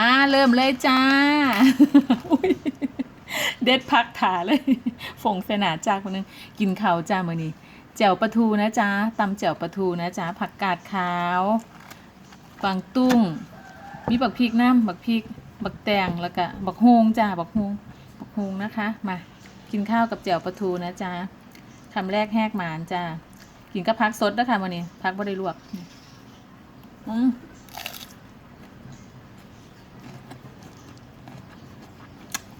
อ่าเริ่มเลยจ้า เด็ดพักถาเลยฝงเสนาจากคนนึงกินข้าวจ้ามือนี้แจ่วปลาทูนะจ๊ะตำแจ่วปลาทูนะจ๊ะผักกาดขาวกวางตุ้ง มีบักพริกน้ำบักพริก บักแตงแล้วก็บักฮงจ้าบักฮงบักฮงนะคะ มา กินข้าวกับแจ่วปลาทูนะจ๊ะคำแรกแหกหมานจ้ากินกับพักสดนะคะมือนี้พักบ่ได้ลวกอืม อืม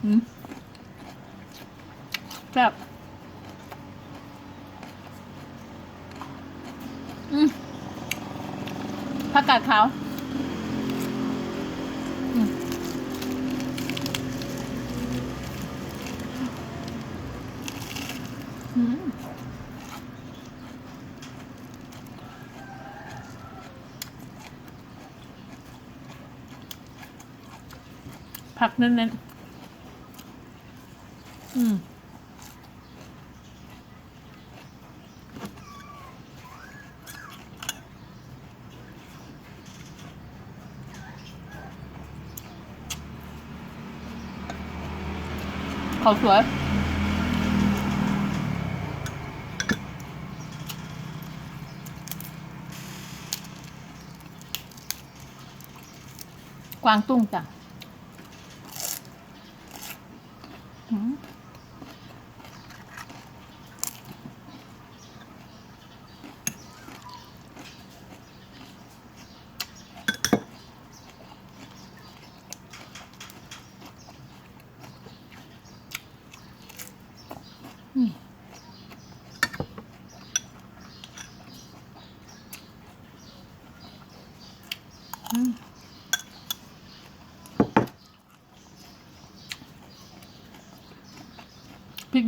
แบบอืมผักกาดขาวอืมอืมผักเน้นๆ อืมเขาวสวย กวางตุ้งจ้ะอืม พริ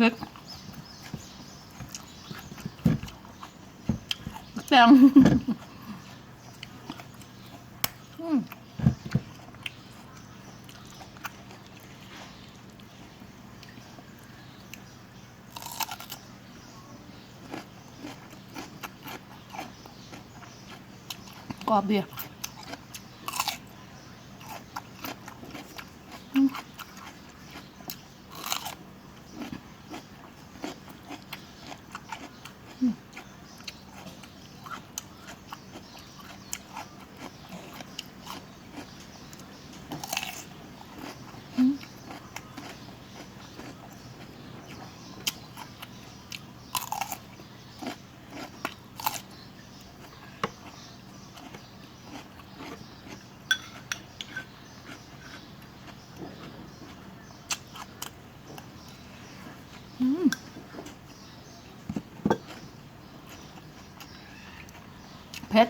เผ็ดแตงกรอบดี เผ็ด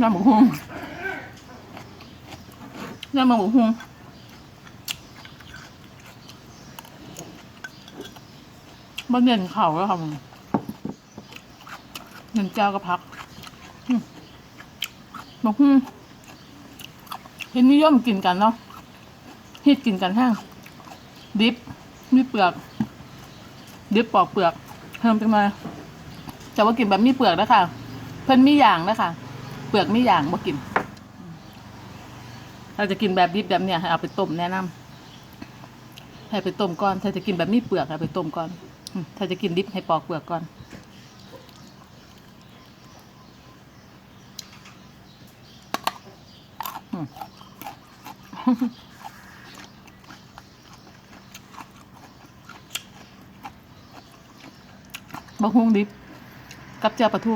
น้ำหมูฮวงน้ำหมูฮวงมันเด่นเข่าแล้วค่ะมึงเงินเจ้าก็พัก บอกฮึเห็นนิยมกินกันเนาะฮิตกินกันแห้งดิบมีเปลือก ดิบปอกเปลือกเพิ่มจังมาจะว่ากินแบบมีเปลือกนะคะเพิ่นมีอย่างนะคะเปลือกมีอย่างบ่กินถ้าจะกินแบบดิบแบบเนี้ยให้เอาไปต้มแนะนำให้ไปต้มก่อนถ้าจะกินแบบมีเปลือกให้ไปต้มก่อนถ้าจะกินดิบให้ปอกเปลือกก่อน บะฮุงดิบ กับเจียวปลาทู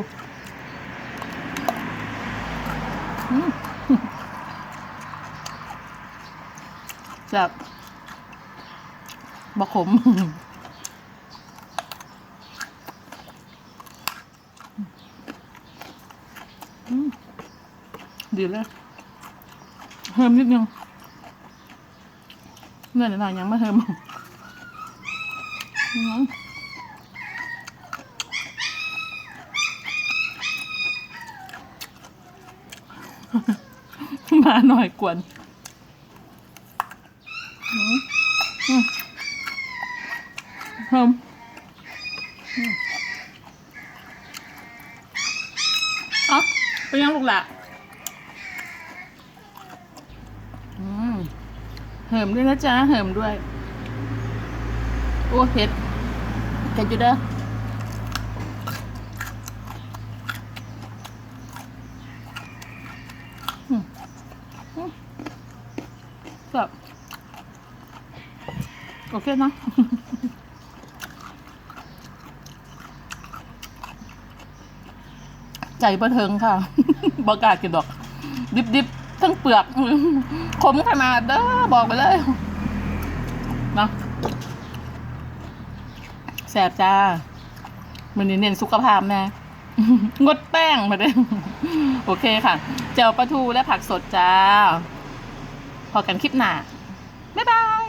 จับบะขมอืมดีเลย เฮิมนิดนึงเนื้อหน่อยยังไม่เฮิมอืมมาหน่อยกวนอืมอืมเฮิมอืมเอะไปยังลูกหละอืม เหิมด้วยนะจ๊ะเหิมด้วย โอ้เผ็ดเผ็ดอยู่เด้ออืมอืมแบบโอเคนะใจประเทิงค่ะบอกกล้ากินดอก ดิบดิบๆ ทั้งเปลือกขมขนาดเด้อบอกไปเลยเนาะแสบจ้ามันนี้เน้นสุขภาพแม่งดแป้งมาเด้โอเคค่ะ เจียวปลาทูและผักสดจ้า พอกันคลิปหน้า บ๊ายบาย